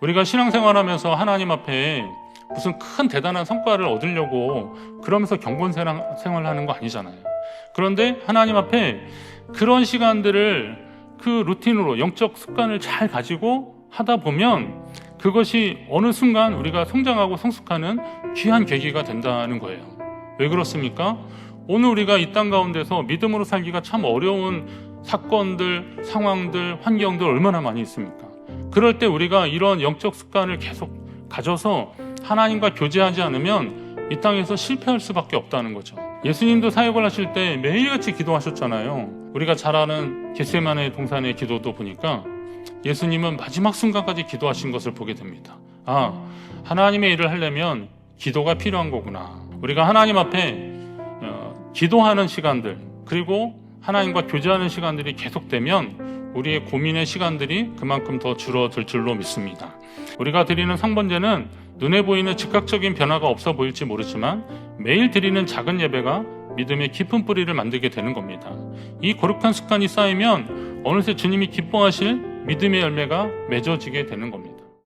우리가 신앙생활하면서 하나님 앞에 무슨 큰 대단한 성과를 얻으려고 그러면서 경건 생활을 하는 거 아니잖아요. 그런데 하나님 앞에 그런 시간들을 그 루틴으로 영적 습관을 잘 가지고 하다 보면 그것이 어느 순간 우리가 성장하고 성숙하는 귀한 계기가 된다는 거예요. 왜 그렇습니까? 오늘 우리가 이 땅 가운데서 믿음으로 살기가 참 어려운 사건들, 상황들, 환경들 얼마나 많이 있습니까? 그럴 때 우리가 이런 영적 습관을 계속 가져서 하나님과 교제하지 않으면 이 땅에서 실패할 수밖에 없다는 거죠. 예수님도 사역을 하실 때 매일같이 기도하셨잖아요. 우리가 잘 아는 겟세만의 동산의 기도도 보니까 예수님은 마지막 순간까지 기도하신 것을 보게 됩니다. 아, 하나님의 일을 하려면 기도가 필요한 거구나. 우리가 하나님 앞에 어, 기도하는 시간들 그리고 하나님과 교제하는 시간들이 계속되면 우리의 고민의 시간들이 그만큼 더 줄어들 줄로 믿습니다. 우리가 드리는 상번제는 눈에 보이는 즉각적인 변화가 없어 보일지 모르지만 매일 드리는 작은 예배가 믿음의 깊은 뿌리를 만들게 되는 겁니다. 이 거룩한 습관이 쌓이면 어느새 주님이 기뻐하실 믿음의 열매가 맺어지게 되는 겁니다.